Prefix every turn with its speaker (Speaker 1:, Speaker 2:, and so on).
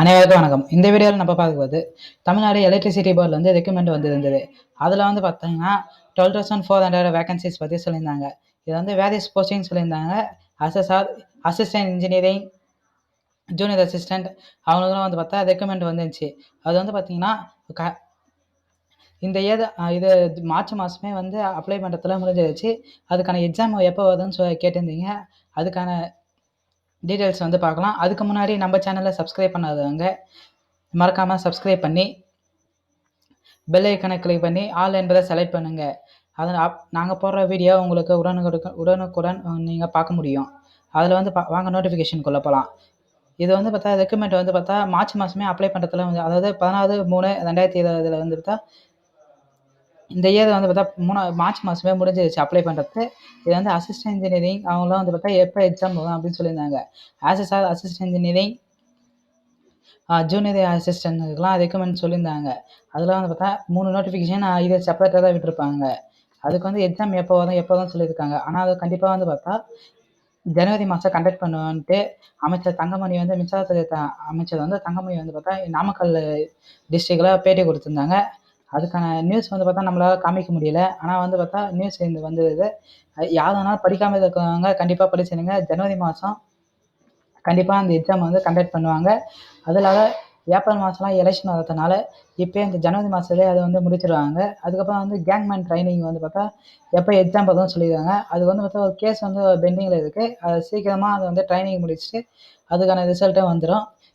Speaker 1: அனைவருக்கும் வணக்கம். இந்த வீடியோவில் நம்ம பார்க்கும்போது தமிழ்நாடு எலக்ட்ரிசிட்டி போர்டில் வந்து ரெக்கமெண்ட் வந்திருந்தது. அதில் வந்து பார்த்தீங்கன்னா twelve thousand four hundred vacancies பற்றி சொல்லியிருந்தாங்க. இது வந்து வேரியஸ் போஸ்டிங் சொல்லியிருந்தாங்க. அசஸ்ஆர் அசிஸ்டன்ட் இன்ஜினியரிங் ஜூனியர் அசிஸ்டண்ட் அவங்களுக்குலாம் வந்து பார்த்தா ரெக்கமெண்ட் வந்துருந்துச்சு. அது வந்து பார்த்தீங்கன்னா க இந்த ஏத இது மார்ச் மாதமே வந்து அப்ளை பண்ணுறதுல முடிஞ்சிருச்சு. அதுக்கான எக்ஸாம் எப்போ வருதுன்னு சொல்லி கேட்டிருந்தீங்க. அதுக்கான டீட்டெயில்ஸ் வந்து பார்க்கலாம். அதுக்கு முன்னாடி நம்ம சேனலை சப்ஸ்கிரைப் பண்ணாதவங்க மறக்காமல் சப்ஸ்கிரைப் பண்ணி பெல் ஐக்கனை கிளிக் பண்ணி ஆல் என்பதை செலக்ட் பண்ணுங்கள் அதை நாங்கள் போடுற வீடியோ உங்களுக்கு உடனுக்குடன் உடனுக்குடன் நீங்கள் பார்க்க முடியும். அதில் வந்து பா வாங்க நோட்டிஃபிகேஷனுக்குள்ளே போகலாம் இது வந்து பார்த்தா ரெக்குமெண்ட் வந்து பார்த்தா மார்ச் மாதமே அப்ளை பண்ணுறதுல வந்து அதாவது பதினாறு மூணு ரெண்டாயிரத்தி இருபதில் வந்து பார்த்தா இந்த இயர் வந்து பார்த்தா மூணா மார்ச் மாதமே முடிஞ்சிருச்சு அப்ளை பண்ணுறது இது வந்து அசிஸ்டன்ட் இன்ஜினியரிங் அவங்களாம் வந்து பார்த்தா எப்போ எக்ஸாம் வரும் அப்படின்னு சொல்லியிருந்தாங்க. ஆர் அசிஸ்டன்ட் இன்ஜினியரிங் ஜூனியர் அசிஸ்டன்ட்டுக்கெலாம் ரெக்கமெண்ட் சொல்லியிருந்தாங்க. அதெல்லாம் வந்து பார்த்தா மூணு நோட்டிஃபிகேஷன் இதை செப்பரேட்டாக தான் விட்டுருப்பாங்க. அதுக்கு வந்து எக்ஸாம் எப்போ வரும் எப்போ தான் சொல்லியிருக்காங்க. ஆனால் அது கண்டிப்பாக வந்து பார்த்தா ஜனவரி மாதம் கண்டக்ட் பண்ணுவான்ட்டு அமைச்சர் தங்கமணி வந்து மின்சாரத்துறை அமைச்சர் வந்து தங்கமணி வந்து பார்த்தா நாமக்கல் டிஸ்ட்ரிக்டில் பேட்டி கொடுத்துருந்தாங்க. அதுக்கான நியூஸ் வந்து பார்த்தா நம்மளால் காமிக்க முடியல. ஆனால் வந்து பார்த்தா நியூஸ் இந்த வந்தது. யார் வேணாலும் படிக்காமல் இருக்கிறவங்க கண்டிப்பாக படிச்சிருங்க ஜனவரி மாதம் கண்டிப்பாக அந்த எக்ஸாம் வந்து கண்டக்ட் பண்ணுவாங்க. அது இல்லாத ஏப்ரல் மாதம்லாம் எலெக்ஷன் வரதுனால இப்போ இந்த ஜனவரி மாதத்துலேயே அதை வந்து முடிச்சிடுவாங்க அதுக்கப்புறம் வந்து கேங்மேன் ட்ரைனிங் வந்து பார்த்தா எப்போ எக்ஸாம் பார்த்தோம்னு சொல்லிடுவாங்க அது வந்து பார்த்தா ஒரு கேஸ் வந்து பெண்டிங்கில் இருக்குது அது சீக்கிரமாக அது வந்து ட்ரைனிங் முடிச்சுட்டு அதுக்கான ரிசல்ட்டும் வந்துடும்